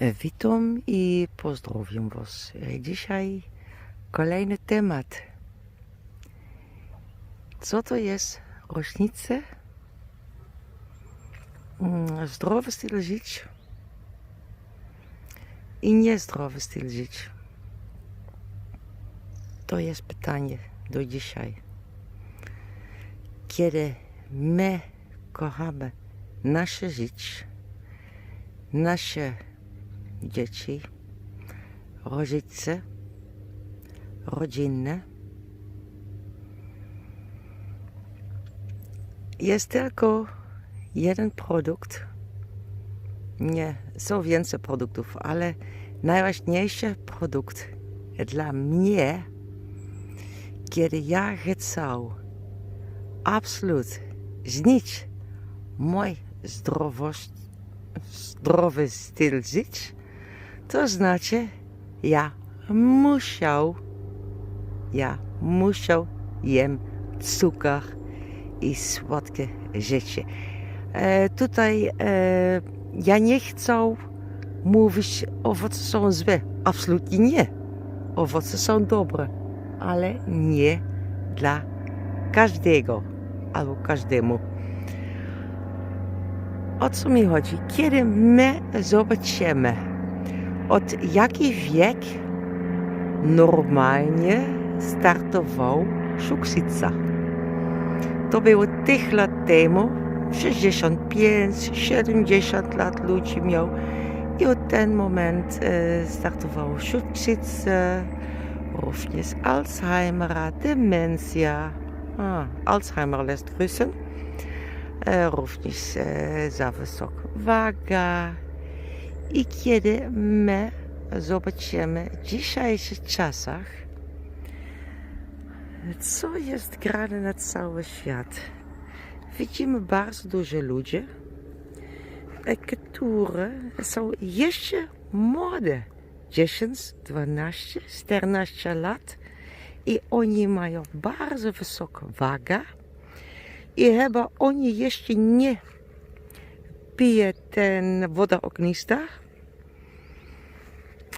Witam i pozdrowiam Was. Dzisiaj kolejny temat. Co to jest rocznica? Mm, Zdrowy styl życia i niezdrowy styl życia. To jest pytanie do dzisiaj. Kiedy my kochamy nasze życie, nasze dzieci, rodzice, rodzinne. Jest tylko jeden produkt. Nie, są więcej produktów, ale najważniejszy produkt dla mnie, kiedy ja chcę absolut znić mój zdrowość, zdrowy styl życia, to znaczy, ja musiał, ja musiał jem cukier i słodkie rzeczy. E, tutaj e, ja nie chcę mówić, owoce są złe. Absolutnie nie. Owoce są dobre, ale nie dla każdego albo każdemu. O co mi chodzi? Kiedy my zobaczymy, od jaki wiek normalnie startował cukrzyca. To było tych lat temu, 65, 70 lat ludzi miał i od ten moment e, startowała cukrzyca, również Alzheimera, demencja. A, Alzheimer lässt grüßen. E, również e, za wysoka waga, i kiedy my zobaczymy w dzisiejszych czasach, co jest grane na cały świat, widzimy bardzo dużo ludzi, którzy są jeszcze młode, 10, 12, 14 lat i oni mają bardzo wysoką wagę i chyba oni jeszcze nie pije ten woda ognista,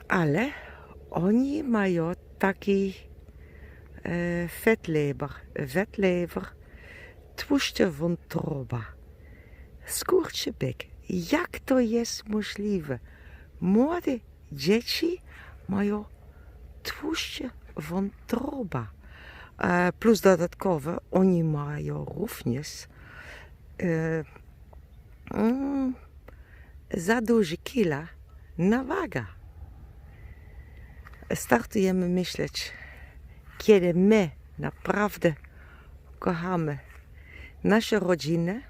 ale oni mają taki e, fettleber, wetlever, tłuszcze wątroba, skurczybyk. Jak to jest możliwe? Młode dzieci mają tłuszcze wątroba. E, plus dodatkowo oni mają również e, mm, za duży kila na waga. Startujemy myśleć, kiedy my naprawdę kochamy nasze rodziny,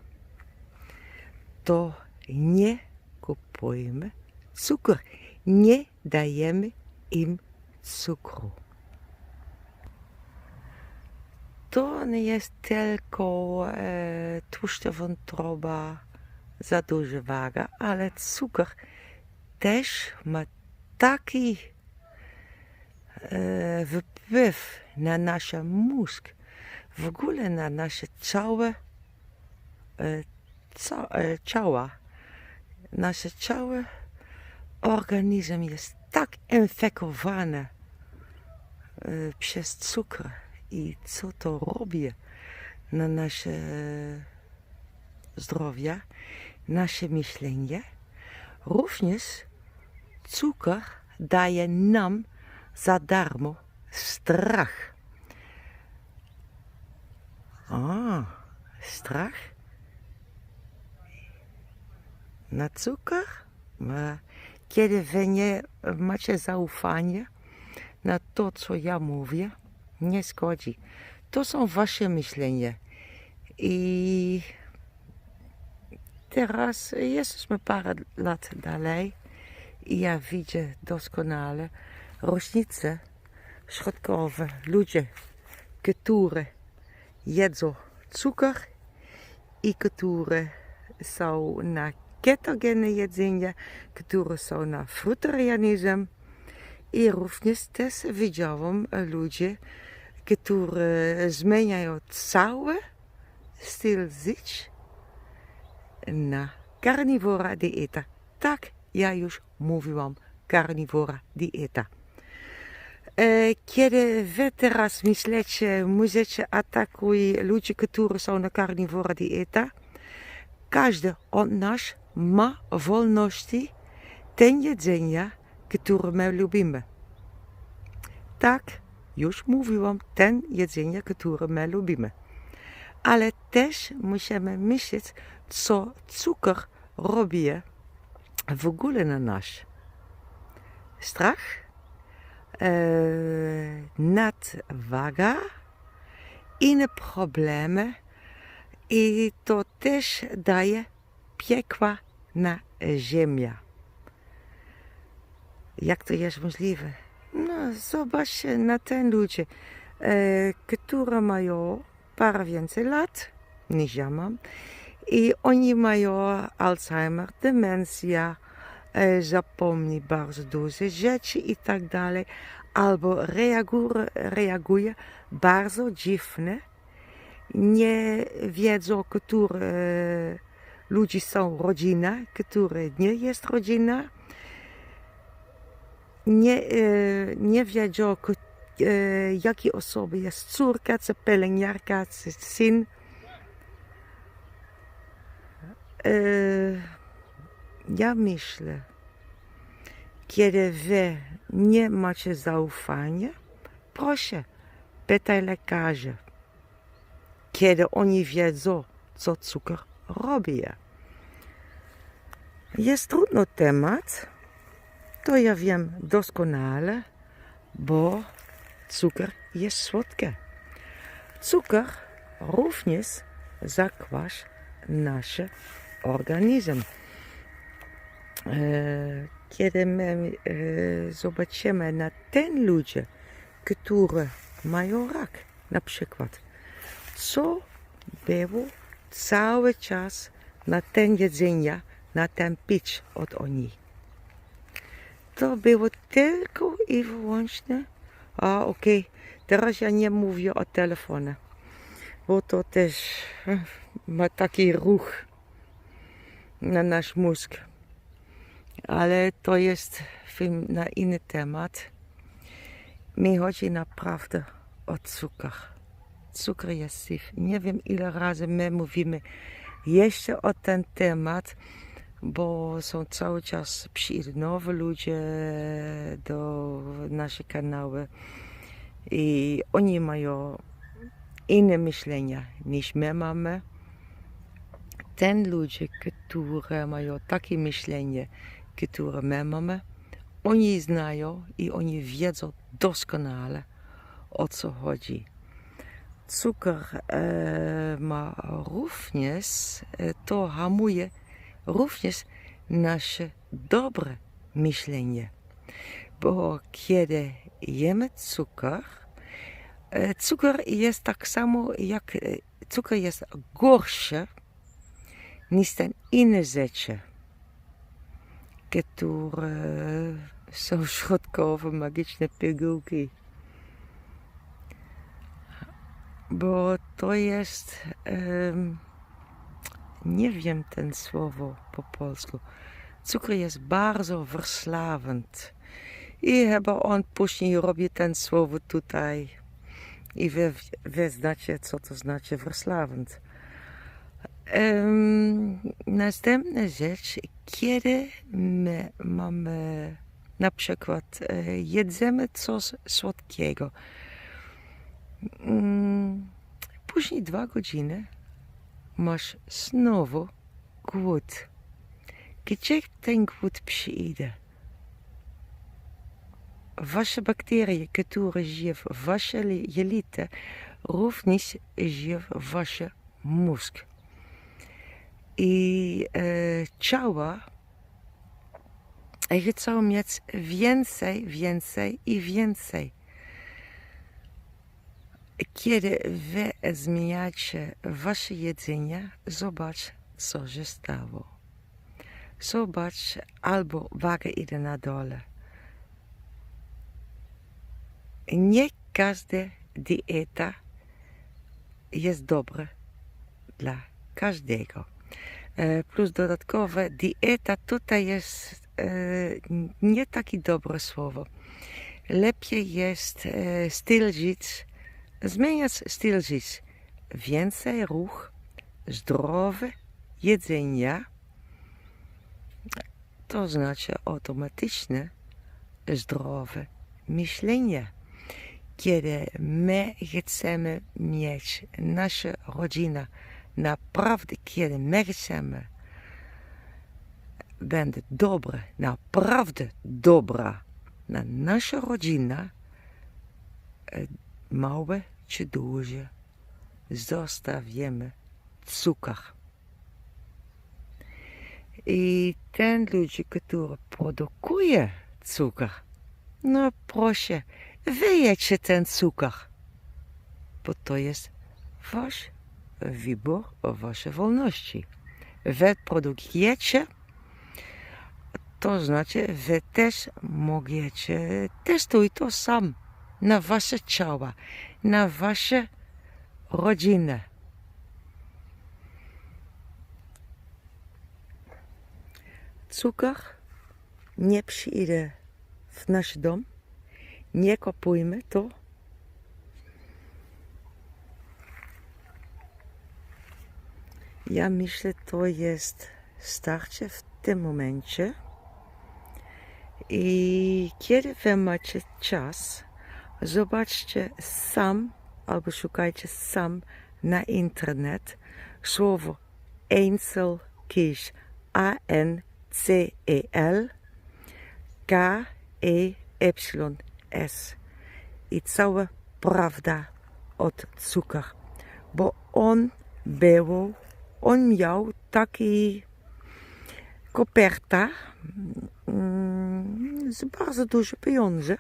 to nie kupujemy cukier, nie dajemy im cukru. To nie jest tylko e, tłuszcze wątroba, za duża waga, ale cukier też ma taki e, wpływ na nasz mózg, w ogóle na nasze całe e, ca, e, ciała. Nasze cały organizm jest tak infekowany e, przez cukier i co to robi na nasze zdrowie, nasze myślenie. Również cukier daje nam za darmo strach. A, strach? Na cukier? Ma- Kiedy wy nie macie zaufania na to, co ja mówię, nie szkodzi. To są wasze myślenia. I teraz jesteśmy parę lat dalej i ja widzę doskonale różnice środkowe. Ludzie, którzy jedzą cukier i którzy są na ketogenne jedzenie, które są na frutarianizm i również też widziałam ludzi, którzy zmieniają cały styl życia na karnivora dieta. Tak ja już mówiłam karniwora dieta. E, Kiedy wy teraz myślicie, możecie atakuj ludzi, którzy są na karniwora dieta, każdy od nas ma wolności ten jedzenia, które my lubimy. Tak, już mówiłam, ten jedzenie, które my lubimy. Ale też musimy myśleć, co cukier robi w ogóle na nas. Strach, e, nadwaga, inne problemy i to też daje piekła na ziemię. Jak to jest możliwe? No, zobaczcie na ten ludzie, e, które mają parę więcej lat niż ja mam. I oni mają Alzheimer, demencja, e, zapomni bardzo dużo rzeczy i tak dalej, albo reaguje, reaguje bardzo dziwnie, nie wiedzą, które ludzie są rodzina, które nie jest rodzina, nie, e, nie wiedzą, jakie osoby jest córka, czy pielęgniarka, czy syn. E, Ja myślę, kiedy wy nie macie zaufania, proszę, pytaj lekarzy, kiedy oni wiedzą, co cukier robi. Jest trudny temat, to ja wiem doskonale, bo cukier jest słodki. Cukier również zakwas nasz organizm. E, Kiedy my e, zobaczymy na ten ludzie, którzy mają rak, na przykład, co było cały czas na ten jedzenie, na ten pić od oni. To było tylko i wyłącznie, a okej, teraz ja nie mówię o telefonie, bo to też ma taki ruch na nasz mózg. Ale to jest film na inny temat. Mi chodzi naprawdę o cukier. Cukier jest syf. Nie wiem ile razy my mówimy jeszcze o ten temat, bo są cały czas przyjdą nowi ludzie do naszych kanały i oni mają inne myślenia niż my mamy. Ten ludzie, którzy mają takie myślenie, które my mamy, oni znają i oni wiedzą doskonale o co chodzi. Cukier e, ma również, e, to hamuje również nasze dobre myślenie. Bo kiedy jemy cukier, e, cukier jest tak samo jak e, cukier jest gorszy niż ten inne rzeczy, które są środkowe, magiczne pigułki. Bo to jest, em, nie wiem ten słowo po polsku. Cukier jest bardzo verslawend. I chyba on później robi ten słowo tutaj. I wy, wy znacie, co to znaczy verslawend. Em, następna rzecz, kiedy my mamy na przykład e, jedzemy coś słodkiego. Mm, Później dwa godziny masz znowu głód. Gdzie ten głód przyjdzie? Wasze bakterie, które żyją w waszej jelite, również żyją w waszym mózgu. I e, ciała chcą mieć więcej, więcej i więcej. Kiedy wy zmieniacie wasze jedzenie, zobacz, co się stało. Zobacz, albo waga idzie na dole. Nie każda dieta jest dobra dla każdego. E, Plus dodatkowe, dieta tutaj jest e, nie takie dobre słowo. Lepiej jest e, styl żyć, zmieniać styl żyć. Więcej ruch, zdrowe jedzenia, to znaczy automatyczne zdrowe myślenie. Kiedy my chcemy mieć nasza rodzina naprawdę, kiedy my chcemy będzie dobre, naprawdę dobra na nasza rodzina, małe czy duże, zostawimy cukier. I ten ludzi, który produkuje cukier, no proszę, wyjedźcie ten cukier, bo to jest wasz wybór o wolności. Wy produkujecie, to znaczy wy też możecie testuj to sam na wasze ciała, na wasze rodziny. Cukier nie przyjdzie w nasz dom, nie kupujmy to. Ja myślę, to jest starcie w tym momencie. I kiedy wy macie czas, zobaczcie sam albo szukajcie sam na internet słowo Einzelkies A-N-C-E-L K-E-Y-S i cała prawda od cukier, bo on był, on miał taki koperta mm, z bardzo pieniądze.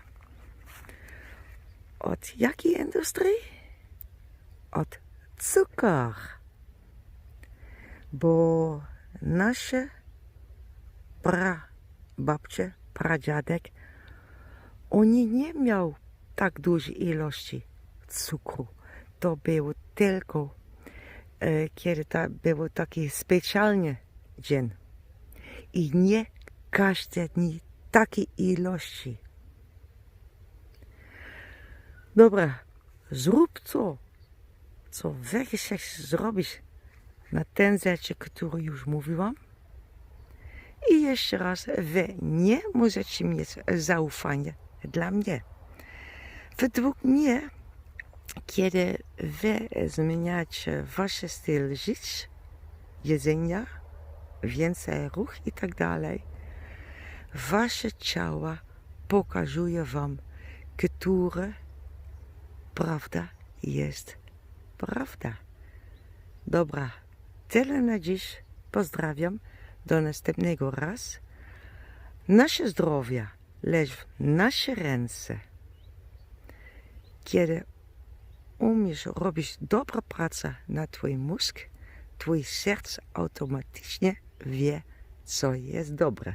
Od jakiej industrii? Od cukier. Bo nasze prababcie, pradziadek, oni nie miał tak dużej ilości cukru. To było tylko, e, kiedy to było taki specjalny dzień. I nie każdy dni takiej ilości. Dobra, zrób to, co wy chcesz zrobić na ten rzeczy, który już mówiłam. I jeszcze raz, wy nie możecie mieć zaufania dla mnie. Według mnie, kiedy wy zmieniacie wasz styl życia, jedzenia, więcej ruch i tak dalej, wasze ciała pokazuje wam, które prawda jest prawda. Dobra, tyle na dziś. Pozdrawiam. Do następnego raz. Nasze zdrowie leży w nasze ręce. Kiedy umiesz robić dobrą pracę na twój mózg, twój serce automatycznie wie, co jest dobre.